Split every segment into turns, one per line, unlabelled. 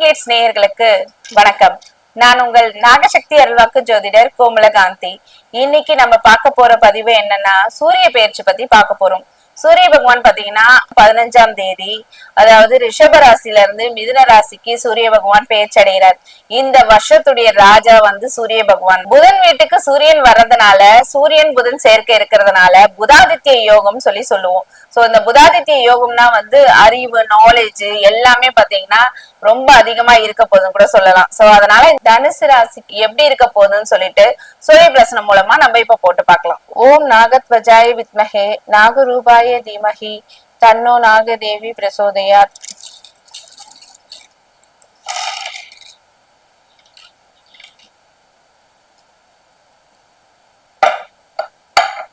Glitz நேயர்களுக்கு வணக்கம். நான் உங்கள் நாகசக்தி அருள்வாக்கு ஜோதிடர் கோமலகாந்தி. இன்னைக்கு நம்ம பார்க்க போற பதிவு என்னன்னா சூரிய பெயர்ச்சி பத்தி பார்க்க போறோம். சூரிய பகவான் பாத்தீங்கன்னா பதினஞ்சாம் தேதி அதாவது ரிஷப ராசில இருந்து மிதுன ராசிக்கு சூரிய பகவான் பெயர்ச்சி அடைகிறார். இந்த வருஷத்துடைய ராஜா வந்து சூரிய பகவான். புதன் வீட்டுக்கு சூரியன் வர்றதுனால சூரியன் புதன் சேர்க்கை இருக்கிறதுனால புதாதித்ய யோகம் சொல்லி சொல்லுவோம். சோ இந்த புதாதித்ய யோகம்னா வந்து அறிவு நாலேஜ் எல்லாமே பாத்தீங்கன்னா ரொம்ப அதிகமா இருக்க போதுன்னு கூட சொல்லலாம். சோ அதனால தனுசு ராசிக்கு எப்படி இருக்க போகுதுன்னு சொல்லிட்டு சூரிய பிரசனம் மூலமா நம்ம இப்ப போட்டு பார்க்கலாம் ஓம் நாகத்வஜாய வித்மஹே நாகரூபாய தீமஹி தன்னோ நாகதேவி பிரசோதயாத்.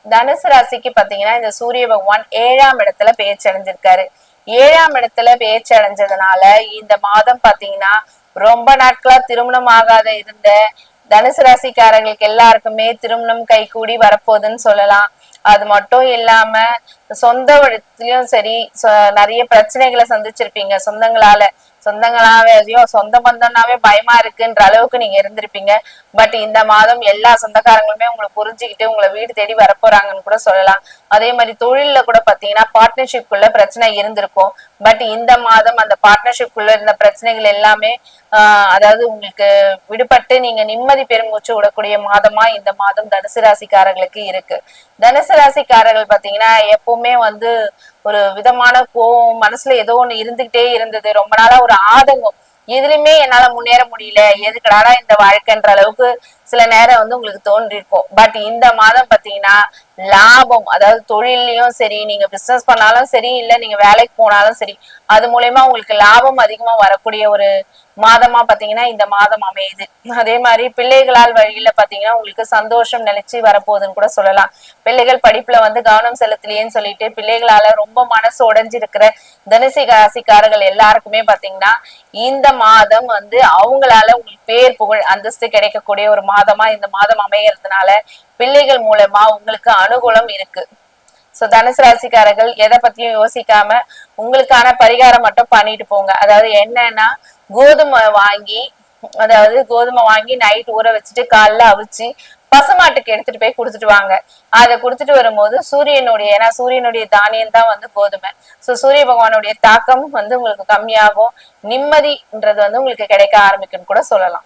தனுசு ராசிக்கு பாத்தீங்கன்னா இந்த சூரிய பகவான் ஏழாம் இடத்துல பேச்சு அடைஞ்சிருக்காரு ஏழாம் இடத்துல பேச்சு அடைஞ்சதுனால இந்த மாதம் பாத்தீங்கன்னா ரொம்ப நாட்களா திருமணம் ஆகாத இருந்த தனுசு ராசிக்காரங்களுக்கு எல்லாருக்குமே திருமணம் கைகூடி வரப்போகுதுன்னு சொல்லலாம். அது மட்டும் இல்லாம சொந்த இடத்துலயும் சரி நிறைய பிரச்சனைகளை சந்திச்சிருப்பீங்க சொந்தங்களால. சொந்தங்களாவே ஐயோ சொந்த பந்தம்னாவே பயமா இருக்குன்ற அளவுக்கு நீங்க இருந்திருப்பீங்க. பட் இந்த மாதம் எல்லா சொந்தக்காரங்களுமே உங்களை புரிஞ்சுக்கிட்டு உங்களை வீடு தேடி வரப்போறாங்கன்னு கூட சொல்லலாம். அதே மாதிரி தொழில்ல கூட பாத்தீங்கன்னா பார்ட்னர்ஷிப் குள்ள பிரச்சனை இருந்திருக்கும். பட் இந்த மாதம் அந்த பார்ட்னர்ஷிப் குள்ள இருந்த பிரச்சனைகள் எல்லாமே ஆஹ் அதாவது உங்களுக்கு விடுபட்டு நீங்க நிம்மதி பெருமூச்சு விடக்கூடிய மாதமா இந்த மாதம் தனுசு ராசிக்காரர்களுக்கு இருக்கு. தனுசு ராசிக்காரர்கள் பாத்தீங்கன்னா எப்பவுமே வந்து ஒரு விதமான கோவம் மனசுல ஏதோ ஒண்ணு இருந்துகிட்டே இருந்தது. ரொம்ப நாளா ஒரு ஆதங்கம். எதுலயுமே என்னால முன்னேற முடியல. எதுக்கடாடா இந்த வாழ்க்கைன்ற அளவுக்கு சில நேரம் வந்து உங்களுக்கு தோன்றிருக்கும். பட் இந்த மாதம் பாத்தீங்கன்னா லாபம் அதாவது தொழிலையும் சரி நீங்க பிசினஸ் பண்ணாலும் சரி இல்ல நீங்க வேலைக்கு போனாலும் சரி அது மூலயமா உங்களுக்கு லாபம் அதிகமா வரக்கூடிய ஒரு மாதமா பாத்தீங்கன்னா இந்த மாதம் அமையுது. அதே மாதிரி பிள்ளைகளால் வழியில பாத்தீங்கன்னா உங்களுக்கு சந்தோஷம் நினைச்சு வரப்போகுதுன்னு கூட சொல்லலாம். பிள்ளைகள் படிப்புல வந்து கவனம் செலுத்தலையேன்னு சொல்லிட்டு பிள்ளைகளால ரொம்ப மனசு உடைஞ்சிருக்கிற தனுசி ராசிக்காரர்கள் எல்லாருக்குமே பாத்தீங்கன்னா இந்த மாதம் வந்து அவங்களால உங்களுக்கு பேர் புகழ் அந்தஸ்து கிடைக்கக்கூடிய ஒரு மாதம் மாதமா இந்த மாதம் அமையறதுனால பிள்ளைகள் மூலமா உங்களுக்கு அனுகூலம் இருக்கு. சோ தனுசு ராசிக்காரர்கள் எதை பத்தியும் யோசிக்காம உங்களுக்கான பரிகாரம் மட்டும் பண்ணிட்டு போங்க. அதாவது என்னன்னா கோதுமை வாங்கி அதாவது கோதுமை வாங்கி நைட் ஊற வச்சுட்டு காலைல அவிச்சு பசுமாட்டுக்கு எடுத்துட்டு போய் கொடுத்துட்டு வாங்க. அதை கொடுத்துட்டு வரும்போது சூரியனுடைய ஏன்னா சூரியனுடைய தானியம் தான் வந்து கோதுமை. சோ சூரிய பகவானுடைய தாக்கம் வந்து உங்களுக்கு கம்மியாகும். நிம்மதின்றது வந்து உங்களுக்கு கிடைக்க ஆரம்பிக்கும்னு கூட சொல்லலாம்.